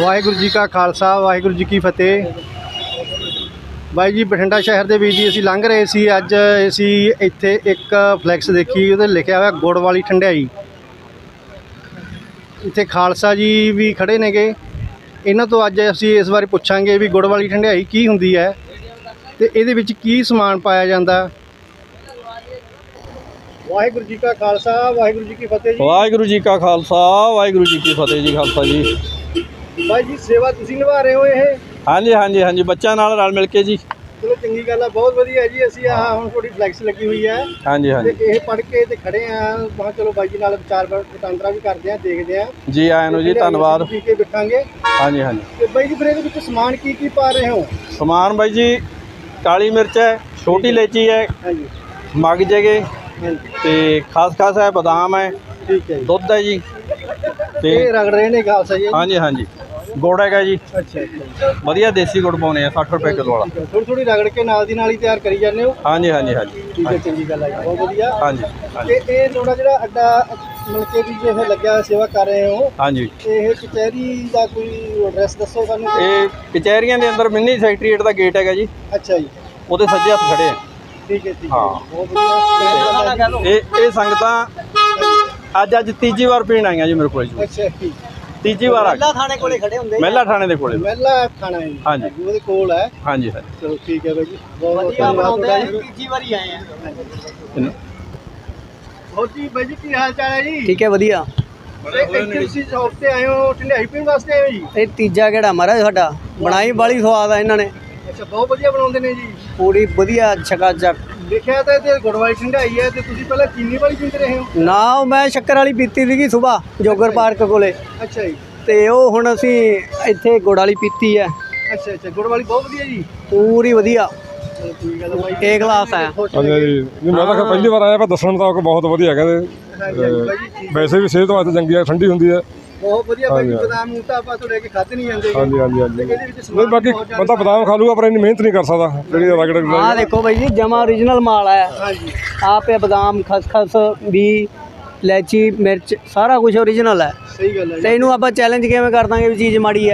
ਵਾਹਿਗੁਰੂ ਜੀ ਕਾ ਖਾਲਸਾ, ਵਾਹਿਗੁਰੂ ਜੀ ਕੀ ਫਤਿਹ। ਬਾਈ ਜੀ, ਬਠਿੰਡਾ ਸ਼ਹਿਰ ਦੇ ਵਿੱਚ ਜੀ ਅਸੀਂ ਲੰਘ ਰਹੇ ਸੀ। ਅੱਜ ਅਸੀਂ ਇੱਥੇ ਇੱਕ ਫਲੈਕਸ ਦੇਖੀ, ਉਹਦੇ ਲਿਖਿਆ ਹੋਇਆ ਗੁੜ ਵਾਲੀ ਠੰਡਿਆਈ। ਇੱਥੇ ਖਾਲਸਾ ਜੀ ਵੀ ਖੜੇ ਨੇਗੇ। ਇਹਨਾਂ ਤੋਂ ਅੱਜ ਅਸੀਂ ਇਸ ਬਾਰੇ ਪੁੱਛਾਂਗੇ ਵੀ ਗੁੜ ਵਾਲੀ ਠੰਡਿਆਈ ਕੀ ਹੁੰਦੀ ਹੈ ਤੇ ਇਹਦੇ ਵਿੱਚ ਕੀ ਸਮਾਨ ਪਾਇਆ ਜਾਂਦਾ। ਵਾਹਿਗੁਰੂ ਜੀ ਕਾ ਖਾਲਸਾ, ਵਾਹਿਗੁਰੂ ਜੀ ਕੀ ਫਤਿਹ ਜੀ। ਵਾਹਿਗੁਰੂ ਜੀ ਕਾ ਖਾਲਸਾ, ਵਾਹਿਗੁਰੂ ਜੀ ਕੀ ਫਤਿਹ ਜੀ, ਖਾਲਸਾ ਜੀ। ਬਾਈ ਜੀ ਸੇਵਾ ਤੁਸੀਂ ਨਿਭਾ ਰਹੇ ਹੋ ਇਹ? ਹਾਂਜੀ ਹਾਂਜੀ ਹਾਂਜੀ ਬੱਚਿਆਂ ਨਾਲ ਰਲ ਮਿਲ ਕੇ ਜੀ। ਚਲੋ ਚੰਗੀ ਗੱਲ ਆ ਬਹੁਤ ਵਧੀਆ ਜੀ ਅਸੀਂ ਆਹ ਹੁਣ ਥੋੜੀ ਫਲੈਕਸ ਲੱਗੀ ਹੋਈ ਹੈ ਹਾਂਜੀ ਤੇ ਹਾਂਜੀ ਇਹ ਪੜ੍ਹ ਕੇ ਤੇ ਖੜੇ ਆ ਮੈਂ ਚਲੋ ਬਾਈ ਜੀ ਨਾਲ ਵਿਚਾਰ ਵਟਾਂਦਰਾ ਵੀ ਕਰਦੇ ਆ ਦੇਖਦੇ ਆ। ਜੀ ਆਇਆਂ ਨੂੰ ਜੀ ਧੰਨਵਾਦ। ਪੀ ਕੇ ਬਿਠਾਂਗੇ। ਹਾਂਜੀ ਹਾਂਜੀ। ਤੇ ਬਾਈ ਜੀ ਫਿਰ ਇਹਦੇ ਵਿੱਚ ਸਮਾਨ ਕੀ ਕੀ ਪਾ ਰਹੇ ਹੋ? ਸਮਾਨ ਬਾਈ ਜੀ ਕਾਲੀ ਮਿਰਚ ਹੈ ਛੋਟੀ ਇਲਾਇਚੀ ਹੈ ਹਾਂਜੀ। ਮਗਜ ਹੈਗੇ ਹਾਂਜੀ। ਤੇ ਖਸਖਸ ਹੈ ਬਦਾਮ ਹੈ ਠੀਕ ਹੈ ਦੁੱਧ ਹੈ ਜੀ। ਤੇ ਰਗੜ ਰਹੇ ਨੇ ਖਾਲਸਾ ਜੀ। ਹਾਂਜੀ ਹਾਂਜੀ। ਗੁੜ ਹੈਗਾ ਜੀ। ਅੱਛਾ ਅੱਛਾ ਵਧੀਆ ਦੇਸੀ ਗੁੜ ਪਾਉਣੇ ਆ 60 ਰੁਪਏ ਕਿਲੋ ਵਾਲਾ। ਥੋੜੀ ਥੋੜੀ ਰਗੜ ਕੇ ਨਾਲ ਦੀ ਨਾਲ ਹੀ ਤਿਆਰ ਕਰੀ ਜਾਂਦੇ ਹੋ? ਹਾਂਜੀ ਹਾਂਜੀ ਹਾਂਜੀ। ਠੀਕ ਹੈ ਚੰਗੀ ਗੱਲ ਆ ਜੀ ਬਹੁਤ ਵਧੀਆ। ਹਾਂਜੀ ਹਾਂਜੀ। ਤੇ ਇਹ ਤੁਹਾਡਾ ਜਿਹੜਾ ਅੱਡਾ ਮਿਲ ਕੇ ਵੀ ਇਹ ਲੱਗਿਆ ਸੇਵਾ ਕਰ ਰਹੇ ਹੋ ਹਾਂਜੀ। ਇਹ ਕਚਹਿਰੀ ਦਾ ਕੋਈ ਐਡਰੈਸ ਦੱਸੋ ਸਾਨੂੰ? ਇਹ ਕਚਹਿਰੀਆਂ ਦੇ ਅੰਦਰ ਮਿੰਨੀ ਸੈਕਟਰੀਏਟ ਦਾ ਗੇਟ ਹੈਗਾ ਜੀ। ਅੱਛਾ ਜੀ। ਉਹਦੇ ਸੱਜੇ ਹੱਥ ਖੜੇ ਆ। ਠੀਕ ਹੈ ਠੀਕ ਹੈ। ਹਾਂ। ਬਹੁਤ ਵਧੀਆ। ਇਹ ਇਹ ਸੰਗਤਾਂ ਅੱਜ ਅੱਜ ਤੀਜੀ ਵਾਰ ਪੀਣ ਆਈਆਂ ਜੀ ਮੇਰੇ ਕੋਲ ਜੀ। ਅੱਛਾ ਠੀਕ। ਤੀਜੀ ਵਾਰ ਆ ਗਈਆਂ। ਥਾਣੇ ਕੋਲੇ ਖੜੇ ਹੁੰਦੇ ਮਹਿਲਾ ਥਾਣੇ ਦੇ ਕੋਲੇ। ਮਹਿਲਾ ਹੈ। ਹਾਂਜੀ। ਉਹਦੇ ਕੋਲ ਹੈ। ਹਾਂਜੀ ਹਾਂਜੀ। ਚਲੋ ਠੀਕ ਹੈ ਬਾਈ ਜੀ। ਬਹੁਤ ਬਹੁਤ ਤੀਜੀ ਵਾਰੀ ਆਏ ਆ। ਹੋਰ ਜੀ ਬਾਈ ਜੀ ਕੀ ਹਾਲ ਚਾਲ ਹੈ ਜੀ? ਠੀਕ ਹੈ ਵਧੀਆ। ਤੇ ਇੱਥੇ ਤੁਸੀਂ ਸ਼ੌਪ ਤੇ ਆਏ ਹੋ ਠੰਡਾਈ ਪੀਣ ਵਾਸਤੇ ਆਏ ਹੋ ਜੀ? ਇਹ ਤੀਜਾ ਕਿਹੜਾ ਮਹਾਰਾਜ ਸਾਡਾ। ਬਣਾਈ ਬੜੀ ਸਵਾਦ ਆ ਇਹਨਾਂ ਨੇ। ਅੱਛਾ ਬਹੁਤ ਵਧੀਆ ਬਣਾਉਂਦੇ ਨੇ ਜੀ। ਪੂਰੀ ਵਧੀਆ ਛਕਾ ਚੱਕ। ਦੇਖਿਆ ਤਾਂ ਤੇ ਗੁੜਵਾਈ ਠੰਡਾਈ ਹੈ ਤੇ ਤੁਸੀਂ ਪਹਿਲਾਂ ਚੀਨੀ ਵਾਲੀ ਪੀਂਦੇ ਰਹੇ ਹੋ? ਨਾ ਉਹ ਮੈਂ ਸ਼ੱਕਰ ਵਾਲੀ ਪੀਤੀ ਸੀਗੀ ਸਵੇਰ ਜੋਗਰ ਪਾਰਕ ਕੋਲੇ। ਅੱਛਾ ਜੀ। ਤੇ ਉਹ ਹੁਣ ਅਸੀਂ ਇੱਥੇ ਗੁੜ ਵਾਲੀ ਪੀਤੀ ਹੈ। ਅੱਛਾ ਅੱਛਾ ਗੁੜ ਵਾਲੀ ਬਹੁਤ ਵਧੀਆ ਜੀ। ਪੂਰੀ ਵਧੀਆ। ਚਲੋ ਠੀਕ ਹੈ ਬਾਈ ਏ ਗਲਾਸ ਆ ਹਾਂਜੀ ਨਹੀਂ, ਮੈਂ ਤਾਂ ਪਹਿਲੀ ਵਾਰ ਆਇਆ ਪਰ ਦੱਸਣ ਤਾਂ ਬਹੁਤ ਵਧੀਆ ਕਹਿੰਦੇ ਜੀ। ਵੈਸੇ ਵੀ ਸਿਹਤ ਵਾਸਤੇ ਚੰਗੀ ਹੈ ਠੰਡੀ ਹੁੰਦੀ ਹੈ। ਬਹੁਤ ਵਧੀਆ ਜੀ ਹਾਂਜੀ, ਬਦਾਮ ਨੂੰ ਤਾਂ ਆਪਾਂ ਤੋਂ ਲੈ ਕੇ ਖਾਦੇ ਨਹੀਂ ਜਾਂਦੇ ਹਾਂਜੀ ਹਾਂਜੀ ਹਾਂਜੀ। ਤੇ ਇਹਦੇ ਵਿੱਚ ਨਹੀਂ ਸਮਾਨ ਬਾਕੀ ਬਹੁਤ ਜ਼ਿਆਦਾ ਬੰਦਾ ਬਦਾਮ ਖਾ ਲੂਗਾ ਪਰ ਇੰਨੀ ਮਿਹਨਤ ਨਹੀਂ ਕਰ ਸਕਦਾ ਜਿਹੜੀ ਰਗੜ ਆਹ ਦੇਖੋ ਬਾਈ ਜੀ ਜਮਾ origignal ਮਾਲ ਆਇਆ ਹਾਂਜੀ। ਆਪ ਇਹ ਬਦਾਮ ਖਸਖਸ ਵੀ ਇਲਾਇਚੀ ਮਿਰਚ ਸਾਰਾ ਕੁਝ origignal ਹੈ। ਸਹੀ ਗੱਲ ਹੈ ਜੀ। ਤੇ ਇਹਨੂੰ ਆਪਾਂ ਚੈਲੰਜ ਕਿਵੇਂ ਕਰ ਦਾਂਗੇ ਵੀ ਚੀਜ਼ ਮਾੜੀ ਹੈ?